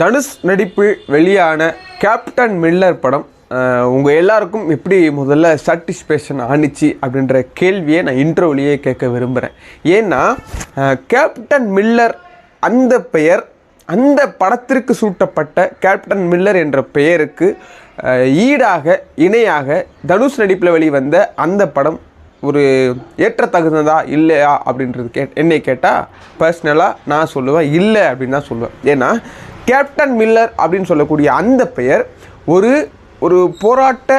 தனுஷ் நடிப்பில் வெளியான captain Miller படம் உங்கள் எல்லாருக்கும் எப்படி முதல்ல சாட்டிஸ்ஃபேக்ஷன் ஆணிச்சு அப்படின்ற கேள்வியை நான் இன்ட்ரோவிலேயே கேட்க விரும்புகிறேன் ஏன்னா கேப்டன் மில்லர் அந்த பெயர் அந்த படத்திற்கு சூட்டப்பட்ட கேப்டன் மில்லர் என்ற பெயருக்கு ஈடாக இணையாக தனுஷ் நடிப்பில் வெளிவந்த அந்த படம் ஒரு ஏற்றத்தகுந்ததா இல்லையா அப்படின்றது கே என்னை கேட்டால் பர்சனலாக நான் சொல்லுவேன் இல்லை அப்படின்னு தான் சொல்லுவேன். ஏன்னா கேப்டன் மில்லர் அப்படின்னு சொல்லக்கூடிய அந்த பெயர் ஒரு ஒரு போராட்ட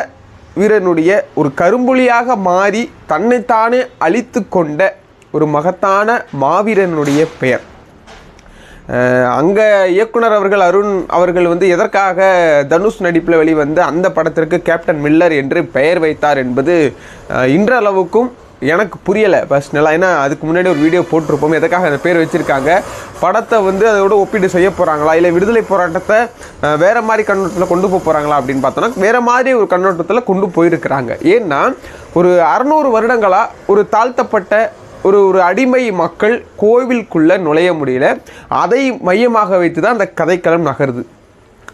வீரனுடைய ஒரு கரும்புலியாக மாறி தன்னைத்தானே அழித்து கொண்ட ஒரு மகத்தான மாவீரனுடைய பெயர். அங்கே இயக்குனர் அவர்கள் அருண் அவர்கள் வந்து எதற்காக தனுஷ் நடிப்பில் வெளிவந்து அந்த படத்திற்கு கேப்டன் மில்லர் என்று பெயர் வைத்தார் என்பது இன்றளவுக்கும் எனக்கு புரியலை பர்சனலாக ஏன்னா அதுக்கு முன்னாடி ஒரு வீடியோ போட்டிருப்போம் எதுக்காக அந்த பேர் வச்சுருக்காங்க? படத்தை வந்து அதோட ஒப்பீடு செய்ய போகிறாங்களா இல்லை விடுதலை போராட்டத்தை வேறு மாதிரி கண்ணோட்டத்தில் கொண்டு போக போகிறாங்களா அப்படின்னு பார்த்தோன்னா வேற மாதிரி ஒரு கண்ணோட்டத்தில் கொண்டு போயிருக்கிறாங்க. ஏன்னா ஒரு அறநூறு வருடங்களாக ஒரு தாழ்த்தப்பட்ட ஒரு ஒரு அடிமை மக்கள் கோவிலுக்குள்ளே நுழைய முடியல. அதை மையமாக வைத்து தான் அந்த கதைக்களம் நகருது.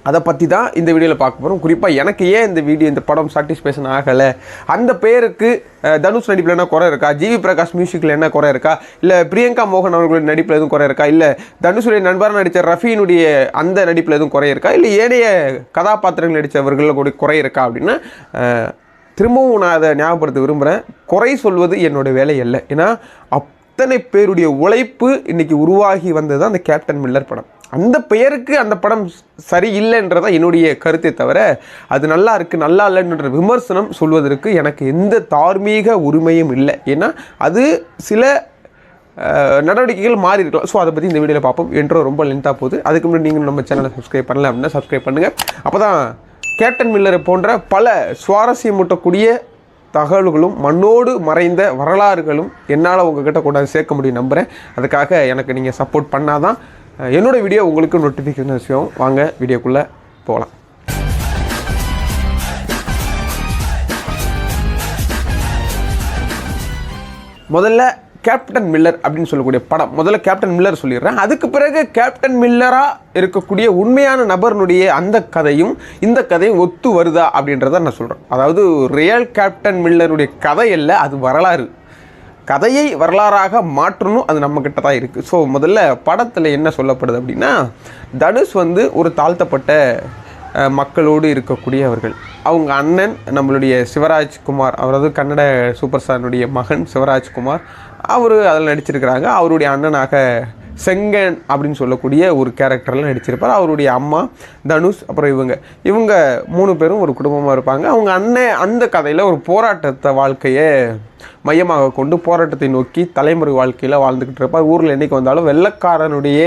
அதை பற்றி தான் இந்த வீடியோவில் பார்க்க போகிறோம் குறிப்பாக எனக்கு ஏன் இந்த வீடியோ இந்த படம் சாட்டிஸ்ஃபேக்ஷன் ஆகலை? அந்த பேருக்கு தனுஷ் நடிப்பில் என்ன குறை இருக்கா? ஜிவி பிரகாஷ் மியூசிக்கில் என்ன குறை இருக்கா? இல்லை பிரியங்கா மோகன் அவர்களுடைய நடிப்பில் எதுவும் குறை இருக்கா? இல்லை தனுஷுடைய நண்பராக நடித்த ரஃபீனுடைய அந்த நடிப்பில் எதுவும் குறை இருக்கா? இல்லை ஏனைய கதாபாத்திரங்கள் நடித்தவர்கள் கூட குறை இருக்கா அப்படின்னா திரும்பவும் நான் அதை ஞாபகப்படுத்த விரும்புகிறேன் குறை சொல்வது என்னோடய வேலை இல்லை ஏன்னா அத்தனை பேருடைய உழைப்பு இன்னைக்கு உருவாகி வந்தது தான் அந்த கேப்டன் மில்லர் படம். அந்த பெயருக்கு அந்த படம் சரியில்லைன்றதான் என்னுடைய கருத்தை தவிர அது நல்லா இருக்குது நல்லா இல்லைன்ற விமர்சனம் சொல்வதற்கு எனக்கு எந்த தார்மீக உரிமையும் இல்லை. ஏன்னா அது சில நடவடிக்கைகள் மாறி இருக்கலாம். ஸோ அதை பற்றி இந்த வீடியோவில் பார்ப்போம். என்றோ ரொம்ப லென்த்தாக போகுது. அதுக்கு முன்னாடி நீங்கள் நம்ம சேனலை சப்ஸ்கிரைப் பண்ணல அப்படின்னா சப்ஸ்கிரைப் பண்ணுங்கள் அப்போ தான் கேப்டன் மில்லரை போன்ற பல சுவாரஸ்யமூட்டக்கூடிய தகவல்களும் மண்ணோடு மறைந்த வரலாறுகளும் என்னால் உங்ககிட்ட கொண்டாந்து சேர்க்க முடியும் நம்புகிறேன் அதுக்காக எனக்கு நீங்கள் சப்போர்ட் பண்ணாதான் என்னோடய என்னோட வீடியோ உங்களுக்கு நோட்டிஃபிகேஷன் விஷயம். வாங்க வீடியோக்குள்ளே போகலாம். முதல்ல கேப்டன் மில்லர் அப்படின்னு சொல்லக்கூடிய படம். முதல்ல கேப்டன் மில்லர் சொல்லிடுறேன். அதுக்கு பிறகு கேப்டன் மில்லராக இருக்கக்கூடிய உண்மையான நபர்னுடைய அந்த கதையும் இந்த கதையும் ஒத்து வருதா அப்படின்றத நான் சொல்கிறேன் அதாவது ரியல் கேப்டன் மில்லருடைய கதை இல்லை அது வரலாறு. கதையை வரலாறாக மாற்றணும் அது நம்மக்கிட்ட தான் இருக்குது ஸோ முதல்ல படத்தில் என்ன சொல்லப்படுது அப்படின்னா தனுஷ் வந்து ஒரு தாழ்த்தப்பட்ட மக்களோடு இருக்கக்கூடியவர்கள். அவங்க அண்ணன் நம்மளுடைய சிவராஜ்குமார் அவரது அதாவது கன்னட சூப்பர் ஸ்டாரினுடைய மகன் சிவராஜ்குமார் அவர் அதில் நடிச்சிருக்கிறாங்க. அவருடைய அண்ணனாக செங்கன் அப்படின்னு சொல்லக்கூடிய ஒரு கேரக்டரில் நடிச்சிருப்பார். அவருடைய அம்மா தனுஷ் அப்புறம் இவங்க. இவங்க மூணு பேரும் ஒரு குடும்பமாக இருப்பாங்க. அவங்க அண்ணன் அந்த கதையில் ஒரு போராட்டத்தை வாழ்க்கையை மையமாக கொண்டு போராட்டத்தை நோக்கி தலைமுறை வாழ்க்கையில் வாழ்ந்துக்கிட்டு இருப்பார். ஊரில் என்றைக்கு வந்தாலும் வெள்ளக்காரனுடைய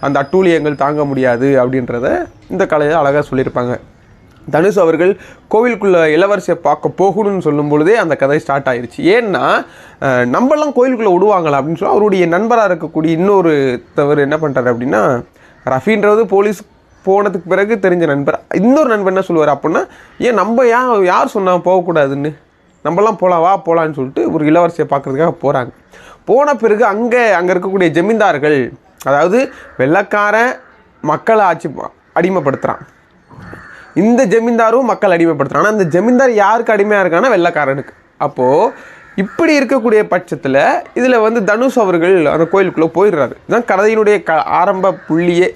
அந்த அட்டூழியங்கள் தாங்க முடியாது அப்படின்றத இந்த கலையை அழகாக சொல்லியிருப்பாங்க. தனுஷ் அவர்கள் கோவிலுக்குள்ளே இளவரசியை பார்க்க போகணும்னு சொல்லும் பொழுதே அந்த கதை ஸ்டார்ட் ஆயிடுச்சு ஏன்னா நம்மளாம் நம்மலாம் கோவிலுக்குள்ளே விடுவாங்களா அப்படின்னு சொல்லி அவருடைய நண்பராக இருக்கக்கூடிய இன்னொரு தவறு என்ன பண்ணுறாரு அப்படின்னா ரஃபின்றது போலீஸ் போனதுக்கு பிறகு தெரிஞ்ச நண்பர். இன்னொரு நண்பர் என்ன சொல்லுவார் அப்படின்னா ஏன் நம்ம யார் யார் சொன்னால் போகக்கூடாதுன்னு? நம்மலாம் போகலாம் வா போகலான்னு சொல்லிட்டு ஒரு இளவரசியை பார்க்கறதுக்காக போகிறாங்க போன பிறகு அங்கே அங்கே இருக்கக்கூடிய ஜமீன்தார்கள் அதாவது வெள்ளக்காரன் மக்களை ஆட்சி அடிமைப்படுத்துகிறான் இந்த ஜமீன்தாரும் மக்கள் அடிமைப்படுத்துறாங்க. ஆனால் இந்த ஜமீன்தார் யாருக்கு அடிமையாக இருக்கான்னா வெள்ளக்காரனுக்கு. அப்போது இப்படி இருக்கக்கூடிய பட்சத்தில் இதில் வந்து தனுஷ் அவர்கள் அந்த கோயிலுக்குள்ளே போயிடுறாரு. இதுதான் கதையினுடைய க ஆரம்ப புள்ளியே.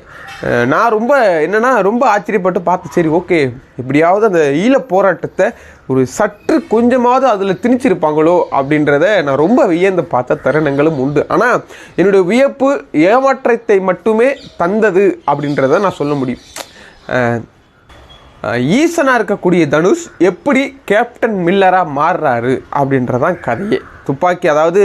நான் ரொம்ப என்னன்னா ரொம்ப ஆச்சரியப்பட்டு பார்த்து சரி ஓகே. எப்படியாவது அந்த ஈழ போராட்டத்தை ஒரு சற்று கொஞ்சமாவது அதில் திணிச்சிருப்பாங்களோ அப்படின்றத நான் ரொம்ப வியந்து பார்த்த தருணங்களும் உண்டு. ஆனால் என்னுடைய வியப்பு ஏமாற்றத்தை மட்டுமே தந்தது அப்படின்றத நான் சொல்ல முடியும். ஈசனாக இருக்கக்கூடிய தனுஷ் எப்படி கேப்டன் மில்லராக மாறுறாரு அப்படின்றதான் கதையே. துப்பாக்கி அதாவது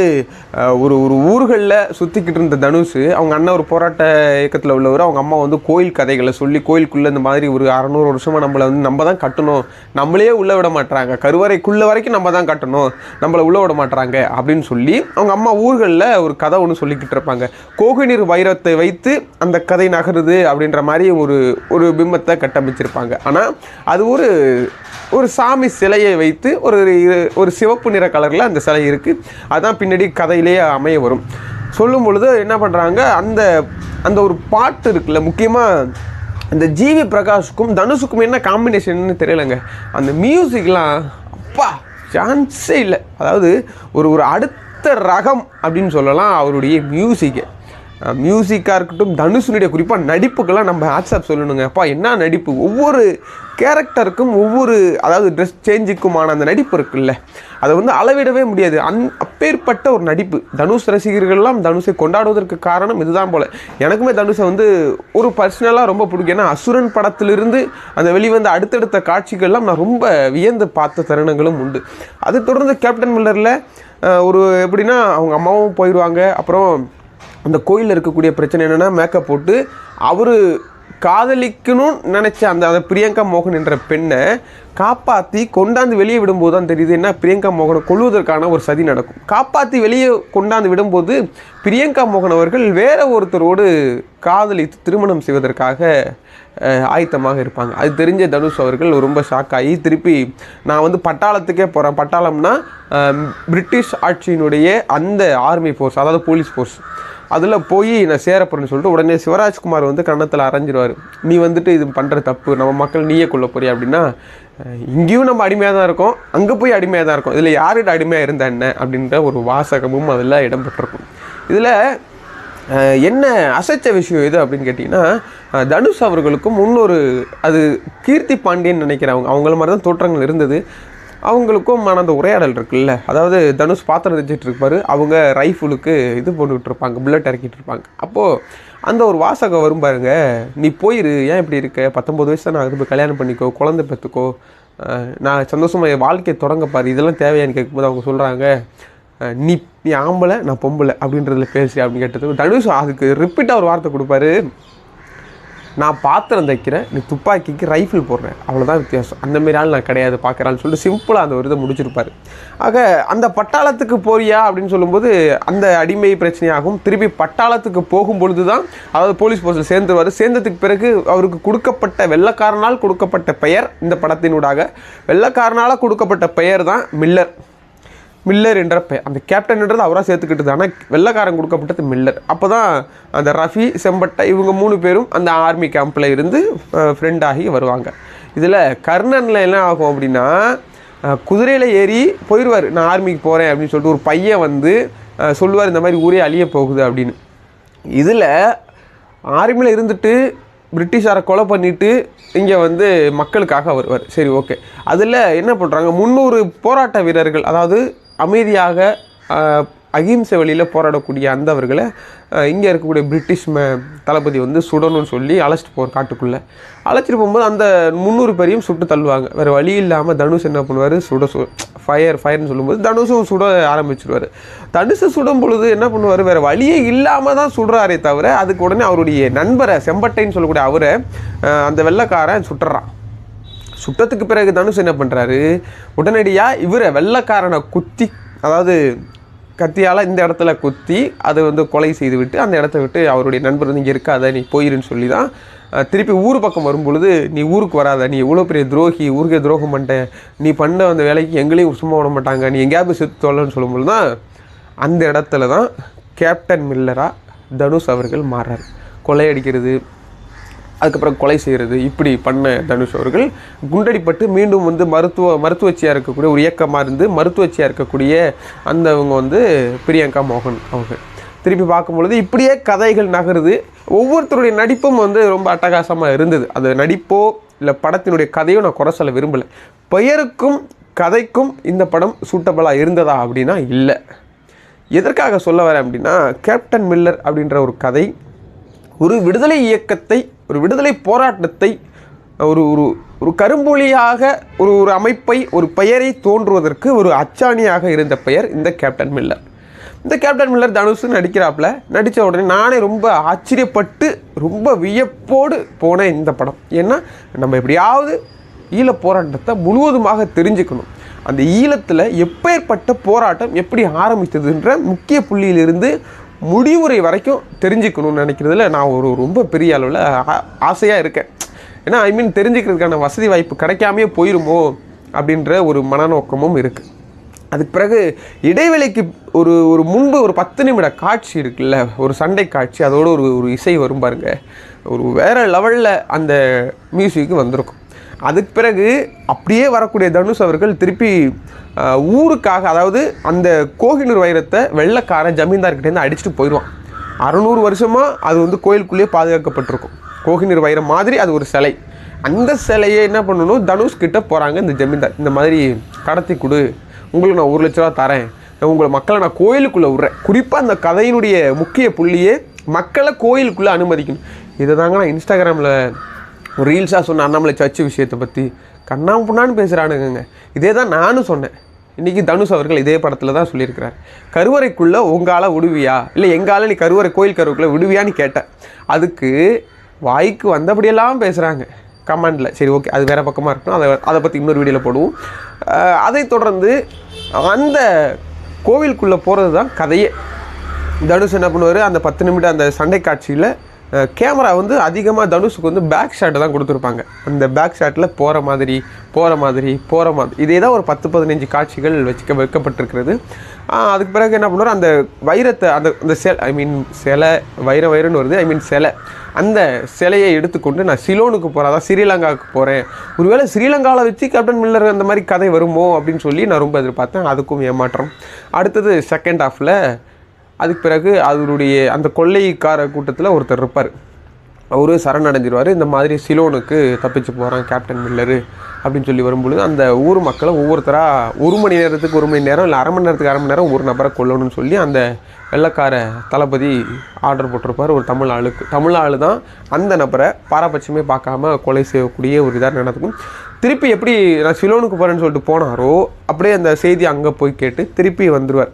ஒரு ஒரு ஊர்களில் சுற்றிக்கிட்டு இருந்த தனுஷ் அவங்க அண்ணன் ஒரு போராட்ட இயக்கத்தில் உள்ளவர். அவங்க அம்மா வந்து கோயில் கதைகளை சொல்லி கோயிலுக்குள்ளே இந்த மாதிரி ஒரு அறநூறு வருஷமாக நம்மளை வந்து நம்ம தான் கட்டணும். நம்மளே உள்ளே விட மாட்டாங்க கருவறைக்குள்ளே வரைக்கும் நம்ம தான் கட்டணும். நம்மளை உள்ளே விட மாட்டாங்க அப்படின்னு சொல்லி அவங்க அம்மா ஊர்களில் ஒரு கதை ஒன்று சொல்லிக்கிட்டு இருப்பாங்க. கோகினீர் வைரத்தை வைத்து அந்த கதை நகருது அப்படின்ற மாதிரி ஒரு ஒரு பிம்பத்தை கட்டமைச்சிருப்பாங்க. ஆனால் அது ஒரு ஒரு சாமி சிலையை வைத்து ஒரு ஒரு சிவப்பு நிற கலரில் அந்த சிலை இருக்குது அதான் பின்னாடி கதையிலேயே அமைய வரும். சொல்லும் பொழுது என்ன பண்ணுறாங்க அந்த அந்த ஒரு பாட்டு இருக்குல்ல முக்கியமாக அந்த ஜிவி பிரகாஷுக்கும் தனுஷுக்கும் என்ன காம்பினேஷன்னு தெரியலைங்க. அந்த மியூசிக்லாம் அப்பா சான்ஸே இல்லை. அதாவது ஒரு ஒரு அடுத்த ரகம் அப்படின்னு சொல்லலாம் அவருடைய மியூசிக்கை மியூசிக்காக இருக்கட்டும் தனுஷனுடைய குறிப்பாக நடிப்புக்கெல்லாம் நம்ம ஆட்ஸ்அப் சொல்லணுங்க. அப்பா என்ன நடிப்பு? ஒவ்வொரு கேரக்டருக்கும் ஒவ்வொரு அதாவது ட்ரெஸ் சேஞ்சுக்குமான அந்த நடிப்பு இருக்குல்ல. அதை வந்து அளவிடவே முடியாது. அந் அப்பேற்பட்ட ஒரு நடிப்பு. தனுஷ் ரசிகர்கள்லாம் தனுஷை கொண்டாடுவதற்கு காரணம் இதுதான் போல். எனக்குமே தனுஷை வந்து ஒரு பர்சனலாக ரொம்ப பிடிக்கும். ஏன்னா அசுரன் படத்திலிருந்து அந்த வெளிவந்த அடுத்தடுத்த காட்சிகள்லாம் நான் ரொம்ப வியந்து பார்த்த தருணங்களும் உண்டு. அது தொடர்ந்து கேப்டன் மில்லரில் ஒரு எப்படின்னா அவங்க அம்மாவும் போயிடுவாங்க அப்புறம் அந்த கோயிலில் இருக்கக்கூடிய பிரச்சனை என்னென்னா மேக்கப் போட்டு அவர் காதலிக்கணும்னு நினச்ச அந்த அந்த பிரியங்கா மோகன் என்ற பெண்ணை காப்பாற்றி கொண்டாந்து வெளியே விடும்போது தான் தெரியுது என்ன பிரியங்கா மோகனை கொள்வதற்கான ஒரு சதி நடக்கும். காப்பாற்றி வெளியே கொண்டாந்து விடும்போது பிரியங்கா மோகன் அவர்கள் வேற ஒருத்தரோடு காதலித்து திருமணம் செய்வதற்காக ஆயத்தமாக இருப்பாங்க. அது தெரிஞ்ச தனுஷ் அவர்கள் ரொம்ப ஷாக் ஆகி திருப்பி நான் வந்து பட்டாளத்துக்கே போகிறேன் பட்டாளம்னா பிரிட்டிஷ் ஆட்சியினுடைய அந்த ஆர்மி ஃபோர்ஸ் அதாவது போலீஸ் ஃபோர்ஸ் அதில் போய் நான் சேரப்போறேன்னு சொல்லிட்டு உடனே சிவராஜ்குமார் வந்து கன்னத்தில் அரைஞ்சிருவார். நீ வந்துட்டு இது பண்ணுற தப்பு நம்ம மக்கள் நீயே கொள்ள போறிய அப்படின்னா இங்கேயும் நம்ம அடிமையாக தான் இருக்கோம் அங்கே போய் அடிமையாக தான் இருக்கோம். இதில் யார்கிட்ட அடிமையாக இருந்தா என்ன அப்படின்ற ஒரு வாசகமும் அதில் இடம்பெற்றிருக்கும். இதில் என்ன அசைச்ச விஷயம் எது அப்படின்னு கேட்டிங்கன்னா தனுஷ் அவர்களுக்கும் இன்னொரு அது கீர்த்தி பாண்டியன் நினைக்கிறேன் அவங்க அவங்கள மாதிரி தான் தோற்றங்கள் இருந்தது. அவங்களுக்கும் அந்த உரையாடல் இருக்குல்ல. அதாவது தனுஷ் பாத்திரம் வச்சுட்டு இருப்பாரு. அவங்க ரைஃபிளுக்கு இது போட்டுக்கிட்டு இருப்பாங்க. புல்லட் இறக்கிட்டு இருப்பாங்க. அப்போது அந்த ஒரு வாசகம் வரும் பாருங்க. நீ போயிரு. ஏன் இப்படி இருக்க? பத்தொம்பது வயசு தான் ஆகுது. போய் கல்யாணம் பண்ணிக்கோ. குழந்தை பெற்றுக்கோ நான் சந்தோஷமாக என் வாழ்க்கையை தொடங்கப்பார் இதெல்லாம் தேவையான்னு கேட்கும்போது அவங்க சொல்கிறாங்க நீ நீ ஆம்பளை நான் பொம்பளை அப்படின்றதுல பேசி அப்படின்னு கேட்டது தனுஷ் அதுக்கு ரிப்பீட்டாக ஒரு வார்த்தை கொடுப்பாரு. நான் பாத்திரம் தைக்கிறேன் நீ துப்பாக்கிக்கு ரைஃபிள் போடுறேன். அவ்வளோதான் வித்தியாசம். அந்த மாதிரி ஆள் நான் கிடையாது பார்க்குறான்னு சொல்லிட்டு சிம்பிளாக அந்த ஒரு இதை முடிச்சிருப்பார். ஆக அந்த பட்டாளத்துக்கு போறியா அப்படின்னு சொல்லும்போது அந்த அடிமை பிரச்சனையாகும். திருப்பி பட்டாளத்துக்கு போகும் பொழுது தான் அதாவது போலீஸ் போஸ்டில் சேர்ந்துருவார். சேர்ந்ததுக்கு பிறகு அவருக்கு கொடுக்கப்பட்ட வெள்ளக்காரனால் கொடுக்கப்பட்ட பெயர் இந்த படத்தினூடாக வெள்ளக்காரனால் கொடுக்கப்பட்ட பெயர் தான் மில்லர். மில்லர் என்ற பெயர் அந்த கேப்டன்ன்றது அவராக சேர்த்துக்கிட்டது. ஆனால் வெள்ளைக்காரன் கொடுக்கப்பட்டது மில்லர். அப்போ தான் அந்த ரஃபி செம்பட்டை இவங்க மூணு பேரும் அந்த ஆர்மி கேம்பில் இருந்து ஃப்ரெண்ட் ஆகி வருவாங்க. இதில் கர்ணனில் என்ன ஆகும் அப்படின்னா குதிரையில் ஏறி போயிடுவார் நான் ஆர்மிக்கு போகிறேன் அப்படின்னு சொல்லிட்டு ஒரு பையன் வந்து சொல்லுவார் இந்த மாதிரி ஊரே அழிய போகுது அப்படின்னு. இதில் ஆர்மியில் இருந்துட்டு பிரிட்டிஷாரை கொலை பண்ணிவிட்டு இங்கே வந்து மக்களுக்காக வருவார். சரி ஓகே அதில் என்ன பண்ணுறாங்க முந்நூறு போராட்ட வீரர்கள் அதாவது அமைதியாக அகிம்சை வழியில் போராடக்கூடிய அந்தவர்களை இங்கே இருக்கக்கூடிய பிரிட்டிஷ் ம தளபதி வந்து சுடணும்னு சொல்லி அழைச்சிட்டு போவார் காட்டுக்குள்ளே. அழைச்சிட்டு போகும்போது அந்த முந்நூறு பேரையும் சுட்டு தள்ளுவாங்க. வேறு வழி இல்லாமல் தனுஷ் என்ன பண்ணுவார்? சுட சு ஃபயர் ஃபயர்னு சொல்லும்போது தனுஷும் சுட ஆரம்பிச்சிடுவார் தனுஷை சுடும் பொழுது என்ன பண்ணுவார்? வேறு வழியே இல்லாமல் தான் சுடுறாரே தவிர அதுக்கு உடனே அவருடைய நண்பரை செம்பட்டைன்னு சொல்லக்கூடிய அவரை அந்த வெள்ளக்காரன் சுட்டுறான். சுட்டத்துக்கு பிறகு தனுஷ் என்ன பண்ணுறாரு உடனடியாக இவரை வெள்ளைக்காரனை குத்தி அதாவது கத்தியால் இந்த இடத்துல குத்தி அதை வந்து கொலை செய்து விட்டு அந்த இடத்த விட்டு அவருடைய நண்பர் வந்து இங்கே இருக்காத நீ போயிருன்னு சொல்லி தான் திருப்பி ஊர் பக்கம் வரும்பொழுது நீ ஊருக்கு வராத நீ இவ்வளோ பெரிய துரோகி ஊருக்கே துரோகம் பண்ணிட்ட நீ பண்ண அந்த வேலைக்கு எங்களையும் சும்மா விட மாட்டாங்க நீ எங்கேயாவது போய் செத்து தொல்லன்னு சொல்லும்போது தான் அந்த இடத்துல தான் கேப்டன் மில்லராக தனுஷ் அவர்கள் மாறுறாரு கொள்ளையடிக்கிறது அதுக்கப்புறம் கொலை செய்கிறது இப்படி பண்ண தனுஷ் அவர்கள். குண்டடிப்பட்டு மீண்டும் வந்து மருத்துவ மருத்துவச்சியாக இருக்கக்கூடிய ஒரு இயக்கமாக இருந்து மருத்துவச்சியாக இருக்கக்கூடிய அந்தவங்க வந்து பிரியங்கா மோகன் அவங்க திருப்பி பார்க்கும்பொழுது இப்படியே கதைகள் நகருது. ஒவ்வொருத்தருடைய நடிப்பும் வந்து ரொம்ப அட்டகாசமாக இருந்தது. அது நடிப்போ இல்லை படத்தினுடைய கதையோ நான் குறை சொல்ல விரும்பலை. பெயருக்கும் கதைக்கும் இந்த படம் சூட்டபிளாக இருந்ததா அப்படின்னா இல்லை. எதற்காக சொல்ல வரேன் அப்படின்னா கேப்டன் மில்லர் அப்படின்ற ஒரு கதை ஒரு விடுதலை இயக்கத்தை ஒரு விடுதலை போராட்டத்தை ஒரு ஒரு ஒரு கரும்புலியாக ஒரு ஒரு அமைப்பை ஒரு பெயரை தோன்றுவதற்கு ஒரு அச்சாணியாக இருந்த பெயர் இந்த கேப்டன் மில்லர். இந்த கேப்டன் மில்லர் தனுஷு நடிக்கிறாப்புல. நடித்த உடனே நானே ரொம்ப ஆச்சரியப்பட்டு ரொம்ப வியப்போடு போன இந்த படம். ஏன்னா நம்ம எப்படியாவது ஈழ போராட்டத்தை முழுவதுமாக தெரிஞ்சுக்கணும். அந்த ஈழத்தில் எப்பேற்பட்ட போராட்டம் எப்படி ஆரம்பித்ததுன்ற முக்கிய புள்ளியிலிருந்து முடிவுரை வரைக்கும் தெரிஞ்சுக்கணும்னு நினைக்கிறதுல நான் ஒரு ரொம்ப பெரிய அளவில் ஆசையாக இருக்கேன். ஏன்னா ஐ மீன் தெரிஞ்சுக்கிறதுக்கான வசதி வாய்ப்பு கிடைக்காமையே போயிருமோ அப்படின்ற ஒரு மனநோக்கமும் இருக்குது அதுக்கு பிறகு இடைவெளிக்கு ஒரு ஒரு முன்பு ஒரு பத்து நிமிட காட்சி இருக்குல்ல ஒரு சண்டை காட்சி அதோடு ஒரு ஒரு இசை வரும் பாருங்க. ஒரு வேறு லெவலில் அந்த மியூசிக்கு வந்திருக்கும். அதுக்கு பிறகு அப்படியே வரக்கூடிய தனுஷ் அவர்கள் திருப்பி ஊருக்காக அதாவது அந்த கோகினூர் வைரத்தை வெள்ளக்காரன் ஜமீன்தார்கிட்டேருந்து அடிச்சுட்டு போயிடுவான். அறநூறு வருஷமாக அது வந்து கோயிலுக்குள்ளேயே பாதுகாக்கப்பட்டிருக்கும். கோகினூர் வைரம் மாதிரி அது ஒரு சிலை. அந்த சிலையை என்ன பண்ணணும்? தனுஷ் கிட்ட போகிறாங்க இந்த ஜமீன்தார். இந்த மாதிரி கடத்தி கொடு. உங்களுக்கு நான் ஒரு லட்ச ரூபா தரேன். உங்களை மக்களை நான் கோயிலுக்குள்ளே விட்றேன். குறிப்பாக அந்த கதையினுடைய முக்கிய புள்ளியே மக்களை கோயிலுக்குள்ளே அனுமதிக்கணும். இதை தாங்க நான் இன்ஸ்டாகிராமில் ஒரு ரீல்ஸாக சொன்ன அண்ணாமலை சர்ச்சு விஷயத்தை பற்றி கண்ணாம்புண்ணான்னு பேசுகிறானுங்க இதே தான் நானும் சொன்னேன். இன்றைக்கி தனுஷ் அவர்கள் இதே படத்தில் தான் சொல்லியிருக்கிறார். கருவறைக்குள்ளே உங்களால் விடுவியா? இல்லை எங்கால நீ கருவறை கோயில் கருவுக்குள்ளே விடுவியான்னு கேட்டேன். அதுக்கு வாய்க்கு வந்தபடியெல்லாம் பேசுகிறாங்க கமெண்டில். சரி ஓகே அது வேறு பக்கமாக இருக்கணும் அதை அதை பற்றி இன்னொரு வீடியோவில் போடுவோம். அதை அதைத் தொடர்ந்து அந்த கோவிலுக்குள்ளே போகிறது தான் கதையே. தனுஷ் என்ன பண்ணுவார்? அந்த பத்து நிமிடம் அந்த சண்டை காட்சியில் கேமரா வந்து அதிகமாக தனுஷுக்கு வந்து பேக் ஷாட் தான் கொடுத்துருப்பாங்க. அந்த பேக் ஷாட்டில் போகிற மாதிரி போகிற மாதிரி போகிற மாதிரி. இதே தான் ஒரு பத்து பதினஞ்சு காட்சிகள் வச்சுக்க வைக்கப்பட்டிருக்கிறது. அதுக்கு பிறகு என்ன பண்ணுவார்? அந்த வைரத்தை அந்த அந்த செல் ஐ மீன் சிலை வைர வைரன்னு வருது. ஐ மீன் சிலை. அந்த சிலையை எடுத்துக்கொண்டு நான் சிலோனுக்கு போகிறேன் அதான் ஸ்ரீலங்காவுக்கு போகிறேன் ஒருவேளை ஸ்ரீலங்காவில் வச்சு கேப்டன் மில்லர் அந்த மாதிரி கதை வருமோ அப்படின்னு சொல்லி நான் ரொம்ப எதிர்பார்த்தேன். அதுக்கும் ஏமாற்றம். அடுத்தது செகண்ட் ஹாஃபில் அதுக்கு பிறகு அவருடைய அந்த கொள்ளைக்கார கூட்டத்தில் ஒருத்தர் இருப்பார். அவரு சரணடைஞ்சிருவார். இந்த மாதிரி சிலோனுக்கு தப்பிச்சு போகிறான் கேப்டன் மில்லரு அப்படின்னு சொல்லி வரும்பொழுது அந்த ஊர் மக்களை ஒவ்வொருத்தராக ஒரு மணி நேரத்துக்கு ஒரு மணி நேரம் இல்லை அரை மணி நேரத்துக்கு அரை மணி நேரம் ஒரு நபரை கொல்லணும்னு சொல்லி அந்த வெள்ளக்கார தளபதி ஆர்டர் போட்டிருப்பார். ஒரு தமிழ் ஆளுக்கு தமிழ் ஆள் தான் அந்த நபரை பாரபட்சமே பார்க்காம கொலை செய்யக்கூடிய ஒரு இதாக நடக்கும். திருப்பி எப்படி நான் சிலோனுக்கு போகிறேன்னு சொல்லிட்டு போனாரோ அப்படியே அந்த செய்தி அங்கே போய் கேட்டு திருப்பி வந்துடுவார்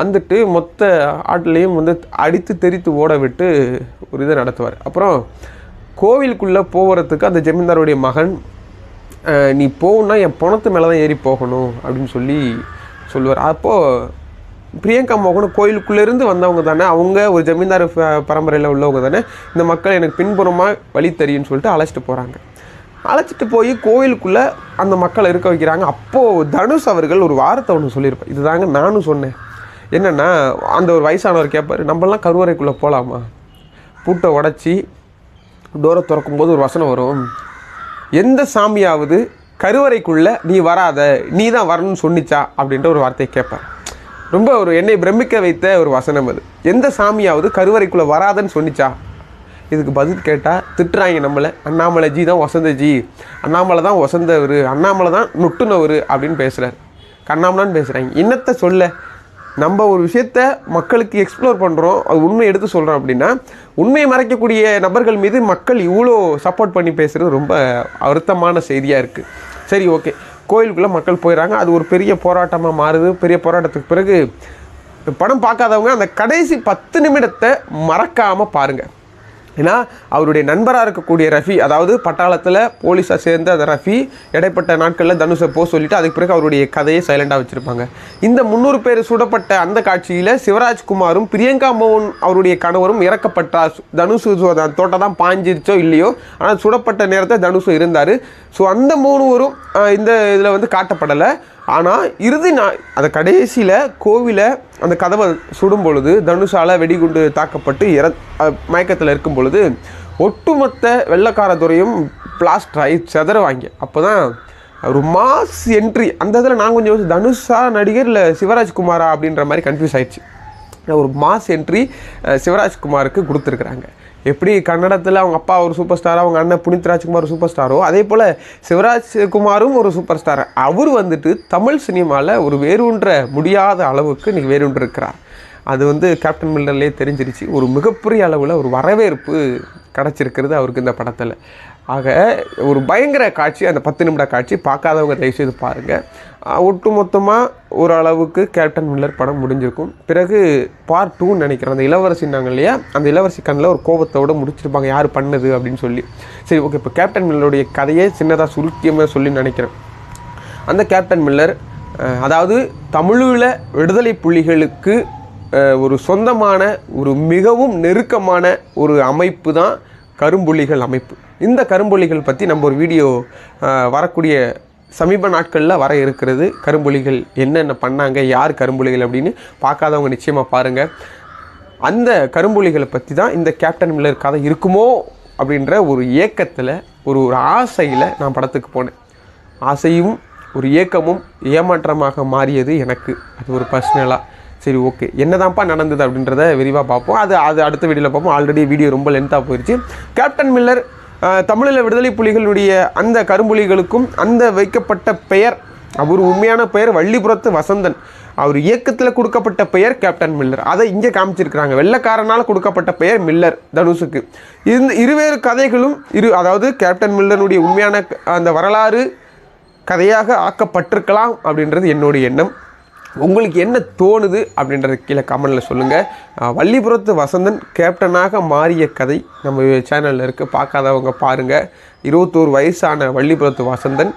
வந்துட்டு மொத்த ஆட்டிலையும் வந்து அடித்து தெரித்து ஓட விட்டு ஒரு இதை நடத்துவார். அப்புறம் கோவிலுக்குள்ளே போகிறதுக்கு அந்த ஜமீன்தாருடைய மகன் நீ போகணுன்னா என் பணத்து மேலே தான் ஏறி போகணும் அப்படின்னு சொல்லி சொல்லுவார். அப்போது பிரியங்கா மோகன் கோயிலுக்குள்ளேருந்து வந்தவங்க தானே அவங்க ஒரு ஜமீன்தார் பரம்பரையில் உள்ளவங்க தானே இந்த மக்கள் எனக்கு பின்புறமாக வழி தெரியும்னு சொல்லிட்டு அழைச்சிட்டு போகிறாங்க அழைச்சிட்டு போய் கோயிலுக்குள்ளே அந்த மக்களை இருக்க வைக்கிறாங்க. அப்போது தனுஷ் அவர்கள் ஒரு வார்த்தை ஒன்று சொல்லியிருப்பார். இதுதாங்க நானும் சொன்னேன். என்னென்னா அந்த ஒரு வயசானவர் கேட்பார் நம்மளாம் கருவறைக்குள்ளே போகலாமா பூட்டை உடச்சி டோரை திறக்கும்போது ஒரு வசனம் வரும். எந்த சாமியாவது கருவறைக்குள்ளே நீ வராத நீ தான் வரணும்னு சொன்னிச்சா? அப்படின்ற ஒரு வார்த்தையை கேட்பார் ரொம்ப ஒரு என்னை பிரமிக்க வைத்த ஒரு வசனம் அது. எந்த சாமியாவது கருவறைக்குள்ளே வராதன்னு சொன்னிச்சா? இதுக்கு பதில் கேட்டால் திட்டுறாங்க நம்மளை. அண்ணாமலை ஜி தான் வசந்த ஜி. அண்ணாமலை தான் வசந்தவர். அண்ணாமலை தான் நுட்டுனவர். அப்படின்னு பேசுகிறார் கண்ணாமலான்னு பேசுகிறாங்க என்னத்தை சொல்ல நம்ம ஒரு விஷயத்த மக்களுக்கு எக்ஸ்ப்ளோர் பண்ணுறோம் அது உண்மை எடுத்து சொல்கிறோம் அப்படின்னா உண்மையை மறைக்கக்கூடிய நபர்கள் மீது மக்கள் இவ்வளோ சப்போர்ட் பண்ணி பேசுகிறது ரொம்ப வருத்தமான செய்தியாக இருக்குது சரி ஓகே கோயிலுக்குள்ளே மக்கள் போயிடறாங்க அது ஒரு பெரிய போராட்டமாக மாறுது. பெரிய போராட்டத்துக்கு பிறகு படம் பார்க்காதவங்க அந்த கடைசி பத்து நிமிடத்தை மறக்காமல் பாருங்கள் ஏன்னா அவருடைய நண்பராக இருக்கக்கூடிய ரஃபி அதாவது பட்டாளத்தில் போலீஸாக சேர்ந்த அந்த ரஃபி இடைப்பட்ட நாட்களில் தனுஷை போக சொல்லிட்டு அதுக்கு பிறகு அவருடைய கதையை சைலண்டாக வச்சுருப்பாங்க. இந்த முந்நூறு பேர் சுடப்பட்ட அந்த காட்சியில் சிவராஜ்குமாரும் பிரியங்கா மோகன் அவருடைய கணவரும் இறக்கப்பட்டார். தனுஷு தோட்டம் தான் பாஞ்சிருச்சோ இல்லையோ ஆனால் சுடப்பட்ட நேரத்தை தனுஷு இருந்தார். ஸோ அந்த மூணுவரும் இந்த இதில் வந்து காட்டப்படலை. ஆனால் இறுதி நான் அந்த கடைசியில் கோவிலை அந்த கதவை சுடும் பொழுது தனுஷால் வெடிகுண்டு தாக்கப்பட்டு இற மயக்கத்தில் இருக்கும் பொழுது ஒட்டுமொத்த வெள்ளக்காரத்துறையும் பிளாஸ்டர் ஆகி செதறுவாங்க. அப்போ தான் ஒரு மாஸ் என்ட்ரி அந்த இதில் நான் கொஞ்சம் யோசிச்சு, தனுஷா நடிகர் இல்லை சிவராஜ்குமாரா அப்படின்ற மாதிரி கன்ஃபியூஸ் ஆயிடுச்சு. ஒரு மாஸ் என்ட்ரி சிவராஜ்குமாருக்கு கொடுத்துருக்குறாங்க. எப்படி கன்னடத்தில் அவங்க அப்பா ஒரு சூப்பர் ஸ்டார் அவங்க அண்ணன் புனித் ராஜ்குமார் சூப்பர் ஸ்டாரோ அதே போல் சிவராஜ்குமாரும் ஒரு சூப்பர் ஸ்டார் அவர் வந்துட்டு தமிழ் சினிமாவில் ஒரு வேரூன்ற முடியாத அளவுக்கு இன்றைக்கி வேரூன்று இருக்கிறார் அது வந்து கேப்டன் மில்லர்லேயே தெரிஞ்சிருச்சு. ஒரு மிகப்பெரிய அளவில் ஒரு வரவேற்பு கிடச்சிருக்கிறது அவருக்கு இந்த படத்தில். ஆக ஒரு பயங்கர காட்சி அந்த பத்து நிமிட காட்சி பார்க்காதவங்க தயவுசெய்து பாருங்கள் ஒட்டு மொத்தமாக ஓரளவுக்கு கேப்டன் மில்லர் படம் முடிஞ்சிருக்கும். பிறகு பார்ட் டூன்னு நினைக்கிறேன். அந்த இளவரசின்னாங்க இல்லையா? அந்த இளவரசி கண்ணில் ஒரு கோபத்தோடு முடிச்சிருப்பாங்க. யார் பண்ணது அப்படின்னு சொல்லி. சரி ஓகே இப்போ கேப்டன் மில்லருடைய கதையே சின்னதாக சுருக்கியமாக சொல்லி நினைக்கிறேன். அந்த கேப்டன் மில்லர் அதாவது தமிழில் விடுதலை புலிகளுக்கு ஒரு சொந்தமான ஒரு மிகவும் நெருக்கமான ஒரு அமைப்பு தான் கரும்புலிகள் அமைப்பு. இந்த கரும்புலிகள் பற்றி நம்ம ஒரு வீடியோ வரக்கூடிய சமீப நாட்களில் வர இருக்கிறது. கரும்புலிகள் என்னென்ன பண்ணாங்க யார் கரும்புலிகள் அப்படின்னு பார்க்காதவங்க நிச்சயமாக பாருங்கள் அந்த கரும்புலிகளை பற்றி தான் இந்த கேப்டன் மில்லர் கதை இருக்குமோ அப்படின்ற ஒரு ஏக்கத்தில் ஒரு ஒரு ஆசையில் நான் படத்துக்கு போனேன். ஆசையும் ஒரு ஏக்கமும் ஏமாற்றமாக மாறியது எனக்கு. அது ஒரு பர்சனலாக சரி ஓகே என்னதான்ப்பா நடந்தது அப்படின்றத விரிவாக பார்ப்போம். அது அது அடுத்த வீடியோவில் பார்ப்போம். ஆல்ரெடி வீடியோ ரொம்ப லென்த்தாக போயிடுச்சு கேப்டன் மில்லர் தமிழில் விடுதலை புலிகளுடைய அந்த கரும்புலிகளுக்கும் அந்த வைக்கப்பட்ட பெயர் அவர் உண்மையான பெயர் வள்ளிபுரத்து வசந்தன். அவர் இயக்கத்தில் கொடுக்கப்பட்ட பெயர் கேப்டன் மில்லர். அதை இங்கே காமிச்சிருக்கிறாங்க. வெள்ளைக்காரனால் கொடுக்கப்பட்ட பெயர் மில்லர் தனுஷுக்கு. இந்த இருவேறு கதைகளும் இரு அதாவது கேப்டன் மில்லருடைய உண்மையான அந்த வரலாறு கதையாக ஆக்கப்பட்டிருக்கலாம் அப்படின்றது என்னுடைய எண்ணம். உங்களுக்கு என்ன தோணுது அப்படின்றது கீழே கமெண்டில் சொல்லுங்கள் வள்ளிபுரத்து வசந்தன் கேப்டனாக மாறிய கதை நம்ம சேனலில் இருக்குது பார்க்காதவங்க பாருங்கள் இருபத்தோரு வயசான வள்ளிபுரத்து வசந்தன்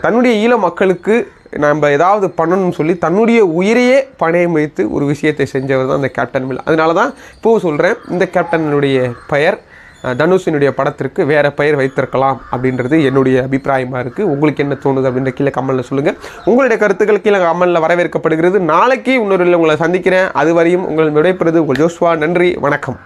தன்னுடைய ஈழ மக்களுக்கு நம்ம ஏதாவது பண்ணணும்னு சொல்லி தன்னுடைய உயிரையே பணையம் வைத்து ஒரு விஷயத்தை செஞ்சவர் தான் அந்த கேப்டன் மில். அதனால தான் இப்போவும் சொல்கிறேன் இந்த கேப்டனுடைய பெயர் தனுஷினுடைய படத்திற்கு வேறு பெயர் வைத்திருக்கலாம் அப்படின்றது என்னுடைய அபிப்பிராயமாக இருக்குது உங்களுக்கு என்ன தோணுது அப்படின்ற கீழே கமலில் சொல்லுங்கள் உங்களுடைய கருத்துக்கள் கீழே கமலில் வரவேற்கப்படுகிறது. நாளைக்கு இன்னொரு உங்களை சந்திக்கிறேன். அதுவரையும் உங்கள் விடைபெறுது உங்கள் ஜோஸ்வா. நன்றி. வணக்கம்.